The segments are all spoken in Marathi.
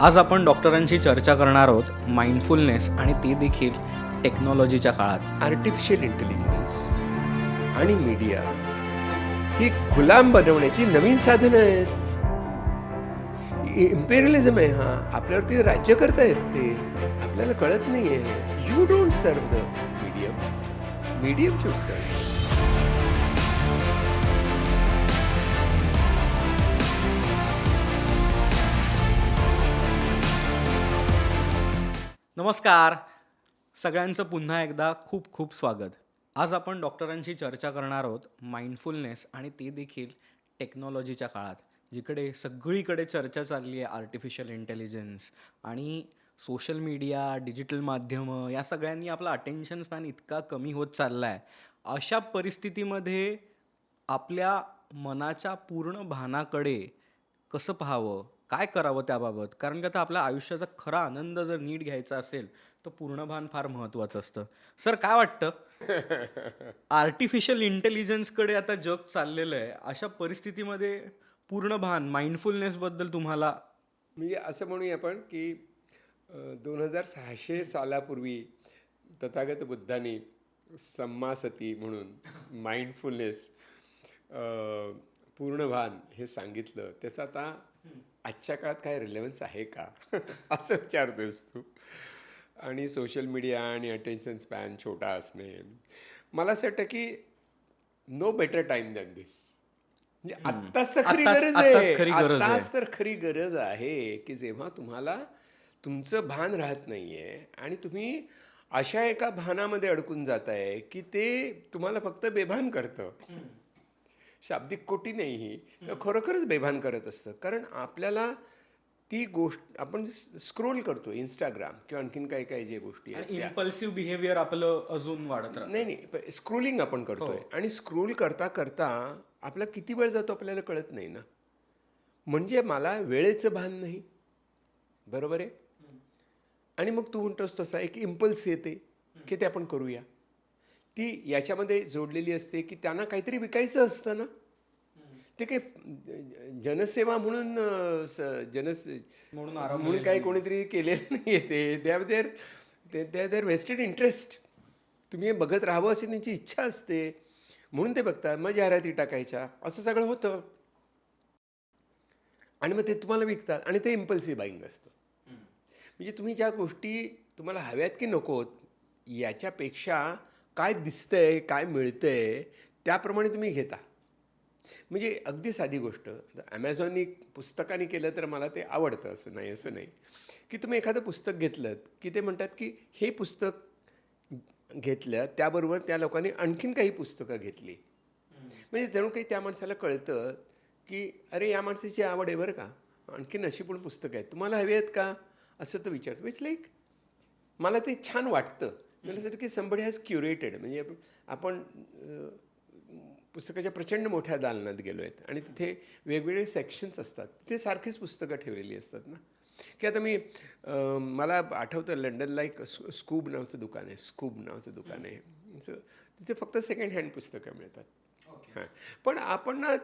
आज आपण डॉक्टरांशी चर्चा करणार आहोत माइंडफुलनेस आणि ते देखील टेक्नॉलॉजीच्या काळात. आर्टिफिशियल इंटेलिजन्स आणि मीडिया ही गुलाम बनवण्याची नवीन साधनं आहेत. इम्पेरियलिझम आहे हा. आपल्यावरती राज्य करतायत ते. आपल्याला कळत नाही आहे you don't serve the medium medium should serve नमस्कार. सगळ्यांचं पुन्हा एकदा खूप खूप स्वागत. आज आपण डॉक्टरांशी चर्चा करणार आहोत माइंडफुलनेस आणि ते देखील टेक्नॉलॉजीच्या काळात जिकडे सगळीकडे चर्चा चालली आहे आर्टिफिशियल इंटेलिजन्स आणि सोशल मीडिया डिजिटल माध्यमं या सगळ्यांनी आपला अटेन्शन स्पॅन इतका कमी होत चालला आहे अशा परिस्थितीमध्ये आपल्या मनाच्या पूर्ण भानाकडे कसं पाहावं? काय करावं त्याबाबत? कारण का आता आपल्या आयुष्याचा खरा आनंद जर नीट घ्यायचा असेल तर पूर्ण भान फार महत्त्वाचं असतं. सर काय वाटतं? आर्टिफिशियल इंटेलिजन्सकडे आता जग चाललेलं आहे अशा परिस्थितीमध्ये पूर्ण भान माइंडफुलनेसबद्दल तुम्हाला म्हणजे असं म्हणूया आपण की दोन हजार सहाशे सालापूर्वी तथागत बुद्धांनी सम्मासती म्हणून माइंडफुलनेस पूर्ण भान हे सांगितलं. त्याचं आता आजच्या काळात काय रिलेवन्स आहे का? असं विचारतोस तू. आणि सोशल मीडिया आणि अटेन्शन स्पॅन छोटा असणे. मला असं वाटतं की no better time than this म्हणजे आत्ताच तर खरी गरज आहे. खरी गरज आहे. आत्ताच तर खरी गरज आहे की जेव्हा तुम्हाला तुमचं भान राहत नाहीये आणि तुम्ही अशा एका भानामध्ये अडकून जाताय की ते तुम्हाला फक्त बेभान करतं. शाब्दिक कोटी नाही ही तर खरोखरच बेभान करत असतं. कारण आपल्याला ती गोष्ट आपण स्क्रोल करतो इंस्टाग्राम किंवा आणखीन काही काही जे गोष्टी इम्पल्सिव्ह बिहेवियर आपलं अजून वाढत नाही नाही स्क्रोलिंग आपण करतोय. आणि स्क्रोल करता करता आपला किती वेळ जातो आपल्याला कळत नाही ना? म्हणजे मला वेळेचं भान नाही. बरोबर आहे? आणि मग तू म्हणतोस तसा एक इम्पल्स येते. की ते आपण करूया. ती याच्यामध्ये जोडलेली असते की त्यांना काहीतरी विकायचं असतं ना. ते काही जनसेवा म्हणून स- जनस म्हणून म्हणून काही कोणीतरी केलेलं नाही ते दे देर ते देर वेस्टेड इंटरेस्ट तुम्ही बघत राहावं अशी त्यांची इच्छा असते. म्हणून ते बघतात मग जाहिराती टाकायच्या. असं सगळं होतं. आणि मग ते तुम्हाला विकतात आणि ते इम्पल्सिव्ह बाईंग असतं. म्हणजे तुम्ही ज्या गोष्टी तुम्हाला हव्यात की नकोत याच्यापेक्षा काय दिसतंय काय मिळतंय त्याप्रमाणे तुम्ही घेता. म्हणजे अगदी साधी गोष्ट. ॲमेझॉननी पुस्तकाने केलं तर मला ते आवडतं असं नाही असं नाही. की तुम्ही एखादं पुस्तक घेतलं की ते म्हणतात की हे पुस्तक घेतलं त्याबरोबर त्या लोकांनी आणखीन काही पुस्तकं घेतली. म्हणजे जणू काही त्या माणसाला कळतं की अरे या माणसाची आवड आहे बरं का. आणखीन अशी पण पुस्तकं आहेत. तुम्हाला हवी आहेत का? असं तर विचारतो. इट्स लाईक मला ते छान वाटतं. मला असं की संबडी हॅज क्युरेटेड म्हणजे आपण- पुस्तकाच्या प्रचंड मोठ्या दालनात गेलो आहेत आणि तिथे वेगवेगळे सेक्शन्स असतात. तिथे सारखीच पुस्तकं ठेवलेली असतात ना. की आता मी मला आठवतं लंडनला एक स्कू- स्कूब नावाचं दुकान आहे. स्कूब नावाचं दुकान आहे. तिथे फक्त सेकंड हँड पुस्तकं मिळतात. हां. पण आपण ना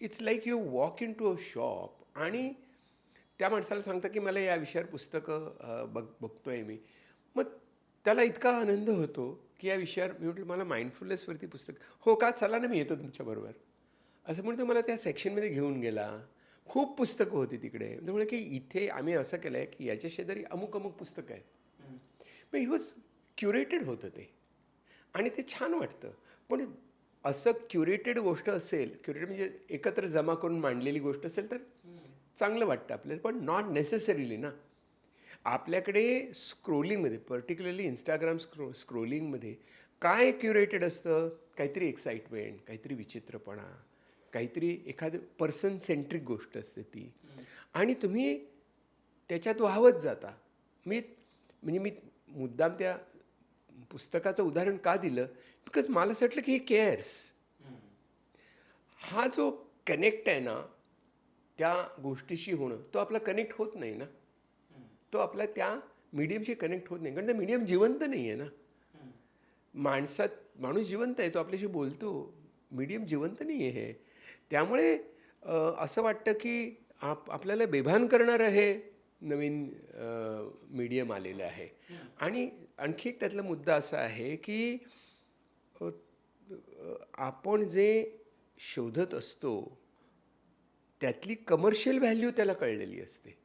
it's like you walk into a shop आणि त्या माणसाला सांगतं की मला या विषयावर पुस्तकं बघ बघतोय मी. मग त्याला इतका आनंद होतो की या विषयावर मी म्हटलं मला माइंडफुलनेसवरती पुस्तक हो का? चला ना मी येतो तुमच्याबरोबर असं म्हणतो मला त्या सेक्शनमध्ये घेऊन गेला. खूप पुस्तकं होती तिकडे. त्यामुळे की इथे आम्ही असं केलं आहे की याच्या शेजारी अमुक अमुक पुस्तकं आहेत. मग ही वॉज क्युरेटेड होतं ते. आणि ते छान वाटतं. पण असं क्युरेटेड गोष्ट असेल क्युरेटेड म्हणजे एकत्र जमा करून मांडलेली गोष्ट असेल तर चांगलं वाटतं आपल्याला पण नॉट नेसेसरीली ना. आपल्याकडे स्क्रोलिंगमध्ये पर्टिक्युलरली इंस्टाग्राम स्क्रो स्क्रोलिंगमध्ये काय क्युरेटेड असतं? काहीतरी एक्साइटमेंट काहीतरी विचित्रपणा काहीतरी एखादं पर्सन सेंट्रिक गोष्ट असते ती. आणि तुम्ही त्याच्यात वाहवत जाता. मी म्हणजे मी मुद्दाम त्या पुस्तकाचं उदाहरण का दिलं? बिकॉज मला असं वाटलं की हे केअर्स हा जो कनेक्ट आहे ना त्या गोष्टीशी होणं तो आपला कनेक्ट होत नाही ना. तो आपला त्या मीडियमशी कनेक्ट होत नाही. कारण ते मीडियम जिवंत नाही आहे ना. माणसात माणूस जिवंत आहे तो आपल्याशी बोलतो. मीडियम जिवंत नाही आहे त्यामुळे असं वाटतं की आप आपल्याला बेभान करणारं हे नवीन मीडियम आलेलं आहे. आणि आणखी एक त्यातला मुद्दा असा आहे की आपण जे शोधत असतो त्यातली कमर्शियल व्हॅल्यू त्याला कळलेली असते.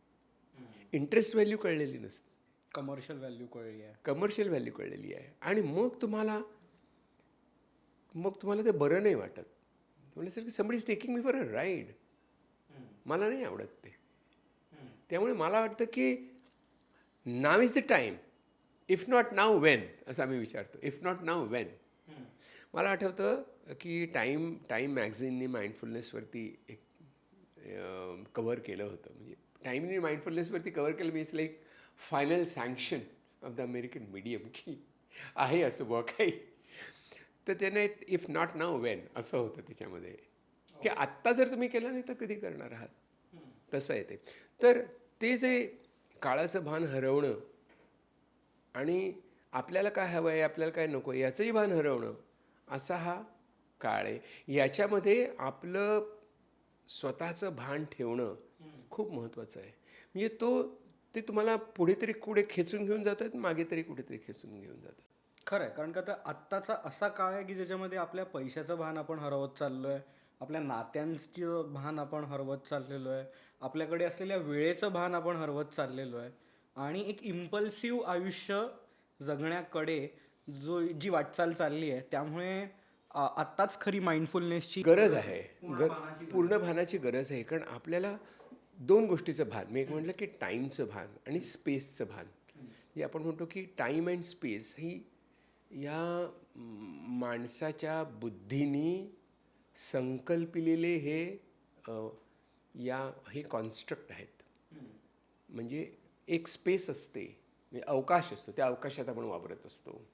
इंटरेस्ट व्हॅल्यू कळलेली नसते. कमर्शियल व्हॅल्यू कळली आहे. कमर्शियल व्हॅल्यू कळलेली आहे. आणि मग तुम्हाला मग तुम्हाला ते बरं नाही वाटत. तुम्हाला सर की somebody is taking me for a ride मला नाही आवडत ते. त्यामुळे मला वाटतं की now is the time if not now when असं आम्ही विचारतो. इफ नॉट नाव वेन मला आठवतं की टाईम टाईम मॅगझिननी माइंडफुलनेसवरती एक कव्हर केलं होतं. म्हणजे टाईमनी माइंडफुलनेसवरती कव्हर केलं means like final sanction of the American medium की आहे असं बुवा काही तर त्याने इफ नॉट नाव वेन असं होतं त्याच्यामध्ये. की आत्ता जर तुम्ही केलं नाही तर कधी करणार आहात? तसं आहे ते. तर ते जे काळाचं भान हरवणं आणि आपल्याला काय हवं आहे आपल्याला काय नको आहे याचंही भान हरवणं असा हा काळ आहे. याच्यामध्ये आपलं स्वतःचं भान ठेवणं खूप महत्त्वाचं आहे. म्हणजे तो ते तुम्हाला पुढे तरी कुठे खेचून घेऊन जातात मागे तरी कुठेतरी खेचून घेऊन जातात. खरं आहे कारण का तर आत्ताचा असा काळ आहे की ज्याच्यामध्ये आपल्या पैशाचं भान आपण हरवत चाललो आहे आपल्या नात्यांचं भान आपण हरवत चाललेलो आहे आपल्याकडे असलेल्या वेळेचं भान आपण हरवत चाललेलो आहे आणि एक इम्पल्सिव्ह आयुष्य जगण्याकडे जो जी वाटचाल चालली आहे त्यामुळे आत्ताच खरी माइंडफुलनेसची गरज आहे. गर पूर्ण भानाची गरज आहे. कारण आपल्याला दोन गोष्टीचं भान मी एक म्हटलं की टाईमचं भान आणि स्पेसचं भान. जे आपण म्हणतो की टाईम अँड स्पेस ही या माणसाच्या बुद्धीनी संकल्पिलेले हे या हे कॉन्स्ट्रक्ट आहेत. म्हणजे एक स्पेस असते. म्हणजे अवकाश असतो. त्या अवकाशात आपण वापरत असतो.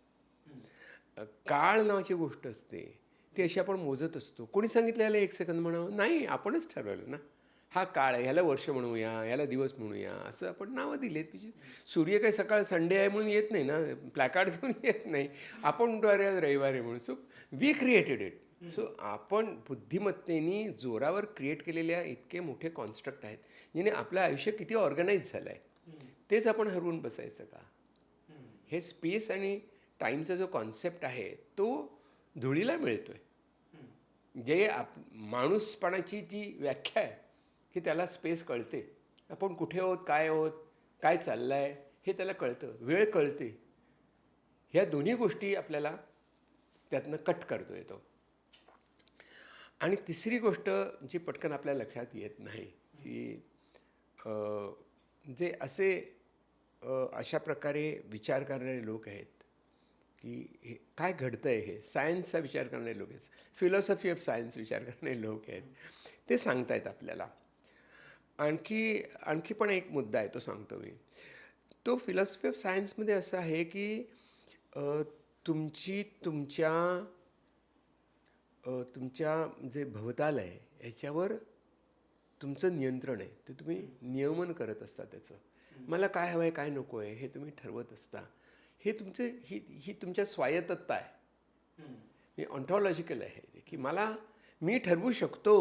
काळ नावाची गोष्ट असते. ती अशी आपण मोजत असतो. कोणी सांगितलं याला एक सेकंद म्हणावं? नाही आपणच ठरवलं ना. हा काळ आहे ह्याला वर्ष म्हणूया ह्याला दिवस म्हणूया असं आपण नावं दिलेत. म्हणजे सूर्य काही सकाळ संडे आहे म्हणून येत नाही ना प्लॅकार्ड घेऊन येत नाही. आपण म्हणतो रविवार आहे म्हणून. So we created it so आपण बुद्धिमत्तेने जोरावर क्रिएट केलेल्या इतके मोठे कॉन्स्ट्रक्ट आहेत. ज्याने आपलं आयुष्य किती ऑर्गनाईज झालं आहे तेच आपण हरवून बसायचं का? हे स्पेस आणि टाईमचा जो कॉन्सेप्ट आहे तो धुळीला मिळतो आहे जे आप माणूसपणाची जी व्याख्या आहे की त्याला स्पेस कळते. आपण कुठे आहोत काय आहोत काय चाललं आहे हे त्याला कळतं. वेळ कळते. ह्या दोन्ही गोष्टी आपल्याला त्यातनं कट करतो येतो. आणि तिसरी गोष्ट जी पटकन आपल्या लक्षात येत नाही जी जे असे अशा प्रकारे विचार करणारे लोक आहेत की हे काय घडतं आहे हे सायन्सचा विचार करणारे लोक आहेत. फिलॉसॉफी ऑफ सायन्स विचार करणारे लोक आहेत. ते सांगतायत आपल्याला. आणखी आणखी पण एक मुद्दा आहे तो सांगतो मी. तो फिलॉसॉफी ऑफ सायन्समध्ये असं आहे की तुमची तुमच्या तुमच्या जे भवताल आहे याच्यावर तुमचं नियंत्रण आहे. ते तुम्ही नियमन करत असता त्याचं. मला काय हवं आहे काय नको आहे हे तुम्ही ठरवत असता. हे तुमचे ही ही तुमच्या स्वायत्तता आहे. मी ऑन्टॉलॉजिकल आहे. की मला मी ठरवू शकतो.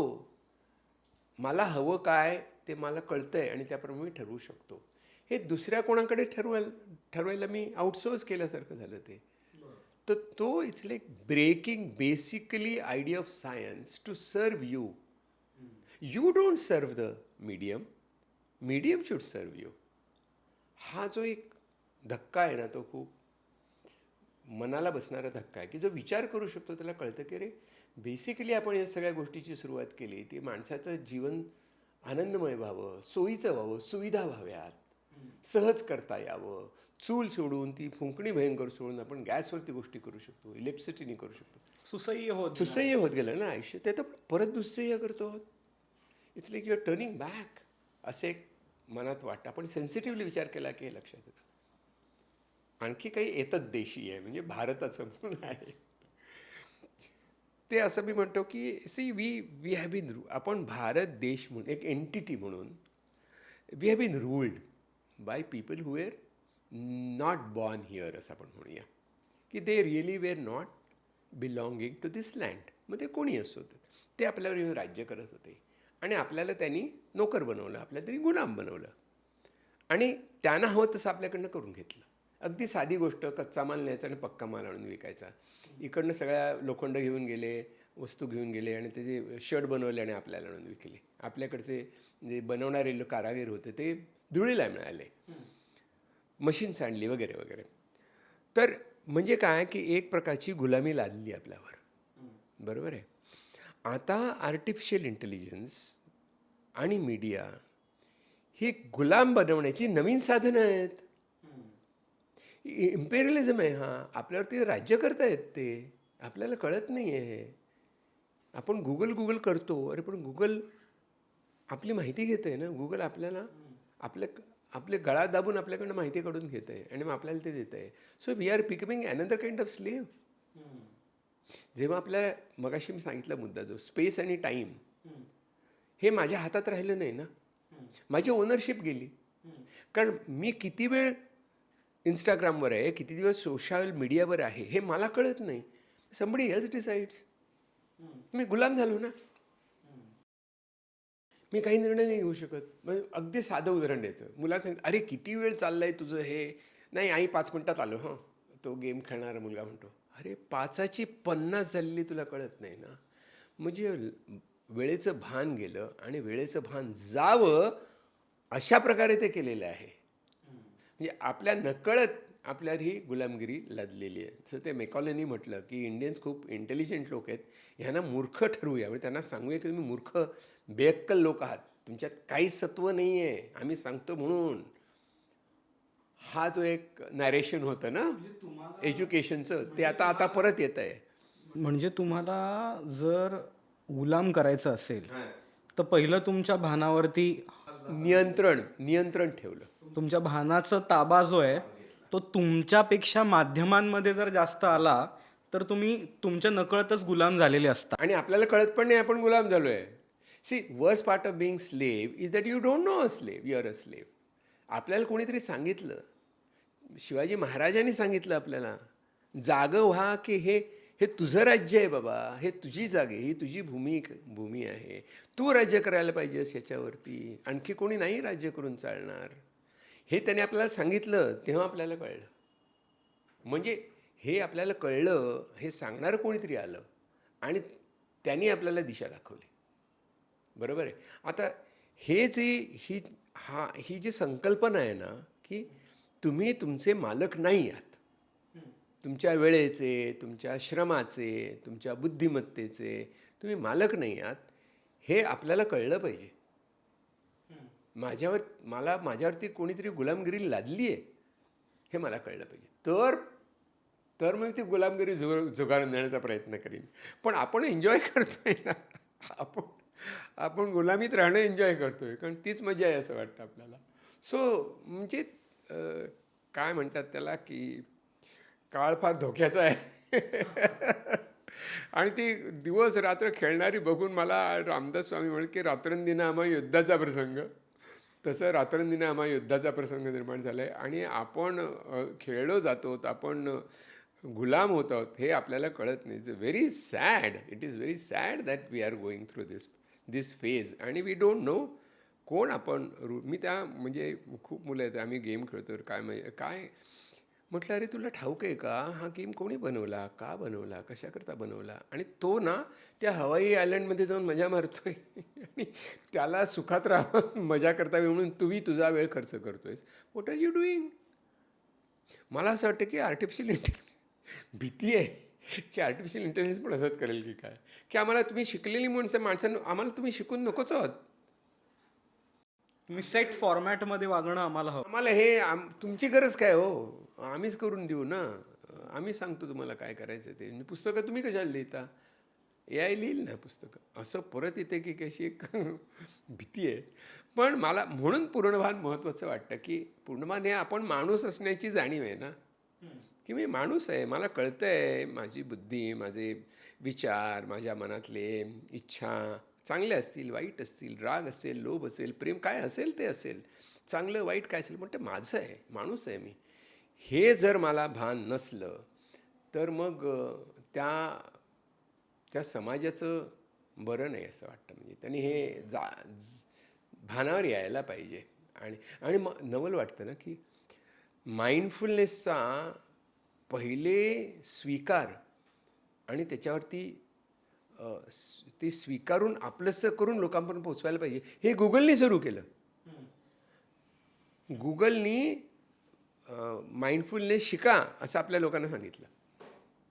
मला हवं काय ते मला कळतं आहे आणि त्याप्रमाणे मी ठरवू शकतो. हे दुसऱ्या कोणाकडे ठरवायला ठरवायला मी आउटसोर्स केल्यासारखं झालं ते. तर तो it's like breaking basically idea of science to serve you you don't serve the medium medium should serve you हा जो एक धक्का आहे ना तो खूप. मनाला बसणारा धक्का आहे की जो विचार करू शकतो त्याला कळतं की अरे बेसिकली आपण या सगळ्या गोष्टीची सुरुवात केली ती माणसाचं जीवन आनंदमय व्हावं सोयीचं व्हावं सुविधा व्हाव्यात. सहज करता यावं. चूल सोडून ती फुंकणी भयंकर सोडून आपण गॅसवरती गोष्टी करू शकतो इलेक्ट्रिसिटीने करू शकतो. सुसह्य होत सुसह्य होत गेलं ना आयुष्य. ते तर परत दुस्सह्य करतो आहोत. It's like you are turning back असे एक मनात वाटतं. आपण सेन्सिटिव्हली विचार केला की हे लक्षात येतं. आणखी काही येतच देशी आहे म्हणजे भारताचं म्हणून आहे. ते असं मी म्हणतो की see we we have been रू आपण भारत देश म्हणून एक एंटिटी म्हणून we have been ruled by people who were not born here असं आपण म्हणूया. की they really were not belonging to this land मग ते कोणी असो ते आपल्यावर येऊन राज्य करत होते. आणि आपल्याला त्यांनी नोकर बनवलं आपल्याला त्यांनी गुलाम बनवलं. आणि त्यांना हवं तसं आपल्याकडनं करून घेतलं. अगदी साधी गोष्ट कच्चा माल न्यायचा आणि पक्का माल आणून विकायचा. इकडनं सगळ्या लोखंड घेऊन गेले वस्तू घेऊन गेले आणि त्याचे शर्ट बनवले आणि आपल्याला आणून विकले. आपल्याकडचे जे बनवणारे लोक कारागीर होते ते धुळीला मिळाले. मशीन्स आणली वगैरे वगैरे. तर म्हणजे काय की एक प्रकारची गुलामी लादली आपल्यावर. बरोबर आहे? आता आर्टिफिशियल इंटेलिजन्स आणि मीडिया ही गुलाम बनवण्याची नवीन साधनं आहेत. इम्पेरियलिझम आहे हा. आपल्यावरती राज्य करतायत ते. आपल्याला कळत नाही आहे आपण गुगल गुगल करतो. अरे पण गुगल आपली माहिती घेत आहे ना? गुगल आपल्याला आपल्या आपले गळा दाबून आपल्याकडनं माहिती काढून घेत आहे आणि मग आपल्याला ते देत आहे so we are becoming another kind of slave जेव्हा आपल्या मगाशी मी सांगितला मुद्दा जो स्पेस आणि टाईम हे माझ्या हातात राहिलं नाही ना? माझी ओनरशिप गेली. कारण मी किती वेळ इंस्टाग्रामवर आहे किती दिवस सोशल मीडियावर आहे हे मला कळत नाही. संबडी हेल्थ डिसाईड्स मी गुलाम झालो ना? मी काही निर्णय नाही घेऊ शकत. म्हणजे अगदी साधं उदाहरण द्यायचं. मुला सांग अरे किती वेळ चाललंय तुझं हे? नाही आई पाच मिनटात आलो. हां. तो गेम खेळणारा मुलगा म्हणतो. अरे पाचाची पन्नास झालेली तुला कळत नाही ना? म्हणजे वेळेचं भान गेलं आणि वेळेचं भान जावं अशा प्रकारे ते केलेलं आहे. म्हणजे आपल्या नकळत आपल्यावर ही गुलामगिरी लादलेली आहे. जसं ते मेकॉलनी म्हटलं की इंडियन्स खूप इंटेलिजंट लोक आहेत. ह्यांना मूर्ख ठरवूया. म्हणजे त्यांना सांगूया की तुम्ही मूर्ख बेअक्कल लोक आहात. तुमच्यात काहीच सत्व नाही आहे आम्ही सांगतो म्हणून. हा जो एक नॅरेशन होतं ना एज्युकेशनचं ते आता आता परत येत आहे. म्हणजे तुम्हाला जर गुलाम करायचं असेल तर पहिलं तुमच्या भानावरती नियंत्रण नियंत्रण ठेवलं. तुमच्या भानाचा ताबा जो आहे तो तुमच्यापेक्षा माध्यमांमध्ये जर जास्त आला तर तुम्ही तुमच्या नकळतच गुलाम झालेले असता. आणि आपल्याला कळत पण नाही आपण गुलाम झालो आहे see worst part of being slave is that you don't know a slave you are a slave आपल्याला कोणीतरी सांगितलं. शिवाजी महाराजांनी सांगितलं आपल्याला जागं व्हा की हे हे तुझं राज्य आहे बाबा हे तुझी जागे ही तुझी भूमी भूमी आहे तू राज्य करायला पाहिजेस याच्यावरती. आणखी कोणी नाही राज्य करून चालणार. हे त्याने आपल्याला सांगितलं तेव्हा आपल्याला कळलं. म्हणजे हे आपल्याला कळलं हे सांगणारं कोणीतरी आलं. आणि त्यांनी आपल्याला दिशा दाखवली. बरोबर आहे? आता हे जे ही हा ही जी संकल्पना आहे ना की तुम्ही तुमचे मालक नाही आहात. तुमच्या वेळेचे तुमच्या श्रमाचे तुमच्या बुद्धिमत्तेचे तुम्ही मालक नाही आहात हे आपल्याला कळलं पाहिजे. माझ्यावर मला माझ्यावरती कोणीतरी गुलामगिरी लादली आहे हे मला कळलं पाहिजे. तर तर मग ती गुलामगिरी झुग झुगारून देण्याचा प्रयत्न करीन. पण आपण एन्जॉय करतोय ना. आपण आपण गुलामीत राहणं एन्जॉय करतोय कारण तीच मजा आहे असं वाटतं आपल्याला. सो म्हणजे काय म्हणतात त्याला की काळ फार धोक्याचा आहे. आणि ती दिवस रात्र खेळणारी बघून मला रामदास स्वामी म्हण की रात्रंदिना आम्हा युद्धाचा प्रसंग. तसं रात्रंदिना आम्हा युद्धाचा प्रसंग निर्माण झाला आहे आणि आपण खेळलो जातो आपण गुलाम होत आहोत हे आपल्याला कळत नाही. It's very sad it is very sad that we are going through this this phase आणि वी डोंट नो कोण आपण रू मी त्या म्हणजे खूप मुलं आहेत आम्ही गेम खेळतो. काय म्हणजे काय म्हटलं अरे तुला ठाऊक आहे का? हा गेम कोणी बनवला? का बनवला? कशाकरता बनवला? आणि तो ना त्या हवाई आयलंडमध्ये जाऊन मजा मारतोय. आणि त्याला सुखात राहावं मजा करता येईल म्हणून तुम्ही तुझा वेळ खर्च करतोयस. व्हॉट आर यू डुईंग मला असं वाटतं की आर्टिफिशियल इंटेलिजन्स भीती आहे की आर्टिफिशियल इंटेलिजन्स पण असंच करेल की काय? की आम्हाला तुम्ही शिकलेली माणसं माणसांना आम्हाला तुम्ही शिकून नकोच आहोत. तुम्ही सेट फॉर्मॅटमध्ये वागणं आम्हाला हवं. आम्हाला हे आम तुमची गरज काय हो? आम्हीच करून देऊ ना. आम्ही सांगतो तुम्हाला काय करायचं ते. पुस्तकं तुम्ही कशाला लिहिता? ए आय लिहिल ना पुस्तकं. असं परत येते की कशी एक भीती आहे. पण मला म्हणून पूर्णभान महत्त्वाचं वाटतं की पूर्णभान हे आपण माणूस असण्याची जाणीव आहे ना. की मी माणूस आहे मला कळतं आहे माझी बुद्धी माझे विचार माझ्या मनातले इच्छा चांगले असतील वाईट असतील राग असेल लोभ असेल प्रेम काय असेल ते असेल. चांगलं वाईट काय असेल पण ते माझं आहे माणूस आहे मी. हे जर मला भान नसलं तर मग त्या त्या समाजाचं बरं नाही असं वाटतं. म्हणजे त्यांनी हे जा भानावर यायला पाहिजे. आणि आणि मग नवल वाटतं ना की माइंडफुलनेसचा पहिले स्वीकार आणि त्याच्यावरती ते स्वीकारून आपलंसं करून लोकांपर्यंत पोचवायला पाहिजे. हे गुगलने सुरू केलं. गुगलनी माइंडफुलनेस शिका असं आपल्या लोकांना सांगितलं.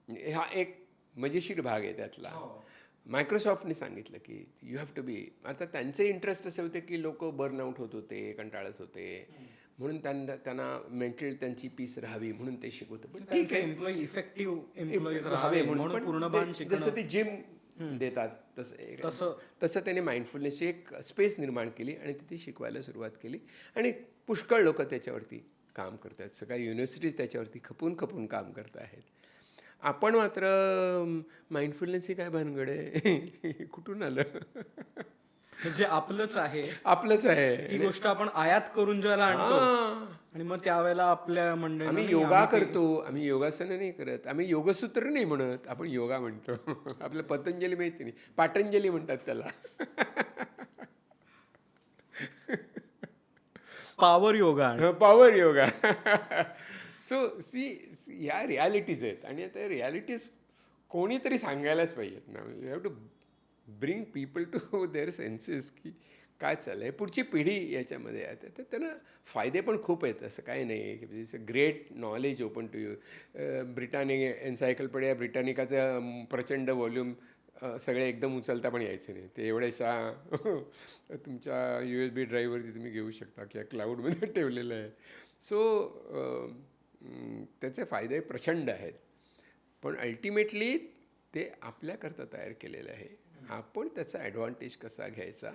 म्हणजे हा एक मजेशीर भाग आहे त्यातला. मायक्रोसॉफ्टने सांगितलं की यू हॅव टू बी आता त्यांचे इंटरेस्ट असे होते की लोक बर्नआउट होत होते कंटाळत होते. म्हणून त्यांना त्यांना मेंटल त्यांची पीस राहावी म्हणून ते शिकवतं. पण ठीक आहे. इफेक्टिव्ह राहावे म्हणून जसं ते जिम देतात. तसं तसं- तसं त्याने माइंडफुलनेसची एक स्पेस निर्माण केली आणि तिथे शिकवायला सुरुवात केली. आणि पुष्कळ लोक त्याच्यावरती काम करतात. सगळ्या युनिव्हर्सिटीज त्याच्यावरती खपून खपून काम करत आहेत. आपण मात्र माइंडफुलनेस ही काय भानगड आहे? कुठून आलं? जे आपलंच आहे आपलंच आहे. ती गोष्ट आपण आयात करून ज्याला आणतो. आणि मग त्यावेळेला आपल्या मंडळी आम्ही योगा करतो आम्ही योगासनं नाही करत. आम्ही योगसूत्र नाही म्हणत आपण योगा म्हणतो. आपलं पतंजली माहिती नाही पाटंजली म्हणतात त्याला. Power yoga power yoga so see ह्या रियालिटीज आहेत. आणि आता रियालिटीज कोणीतरी सांगायलाच पाहिजेत ना. You have to bring people to their senses की काय चाललं आहे पुढची पिढी याच्यामध्ये आहे. तर त्यांना फायदे पण खूप आहेत. असं काही नाही आहे की म्हणजे it's a great knowledge open to you Britannic encyclopedia ब्रिटानिकाचं प्रचंड व्हॉल्यूम सगळे एकदम उचलता पण यायचे नाही. ते एवढ्याशा तुमच्या यू एस बी ड्राईव्हवरती तुम्ही घेऊ शकता किंवा क्लाउडमध्ये ठेवलेलं आहे. सो त्याचे फायदे प्रचंड आहेत. पण अल्टिमेटली ते आपल्याकरता तयार केलेलं आहे. आपण त्याचा ॲडव्हान्टेज कसा घ्यायचा?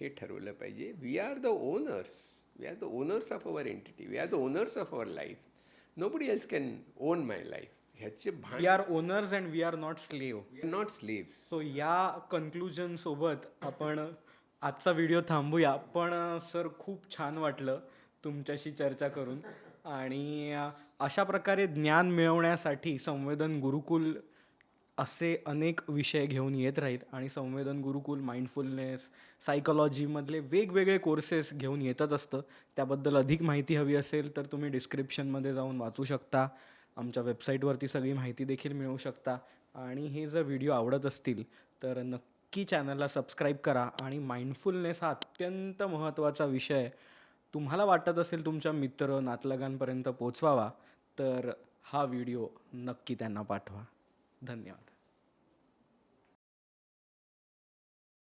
हे ठरवलं पाहिजे. We are the owners we are the owners of our entity we are the owners of our life nobody else can own my life ह्याचे भान we are owners and we are not slave we are not slaves so या कन्क्लुजन सोबत आपण आजचा व्हिडिओ थांबूया. पण सर खूप छान वाटलं तुमच्याशी चर्चा करून. आणि अशा प्रकारे ज्ञान मिळवण्यासाठी संवेदन गुरुकुल असे अनेक विषय घेऊन येत राहील आणि संवेदन गुरुकुल माइंडफुलनेस सायकोलॉजीमधले वेगवेगळे कोर्सेस घेऊन येतच असतं. त्याबद्दल अधिक माहिती हवी असेल तर तुम्ही डिस्क्रिप्शनमध्ये जाऊन वाचू शकता. आमच्या वेबसाईटवरती सगळी माहिती देखील मिळवू शकता. आणि हे जर व्हिडिओ आवडत असतील तर नक्की चॅनलला सबस्क्राईब करा आणि माइंडफुलनेस हा अत्यंत महत्त्वाचा विषय. तुम्हाला वाटत असेल तुमच्या मित्र नातलगांपर्यंत पोचवावा तर हा व्हिडिओ नक्की त्यांना पाठवा. धन्यवाद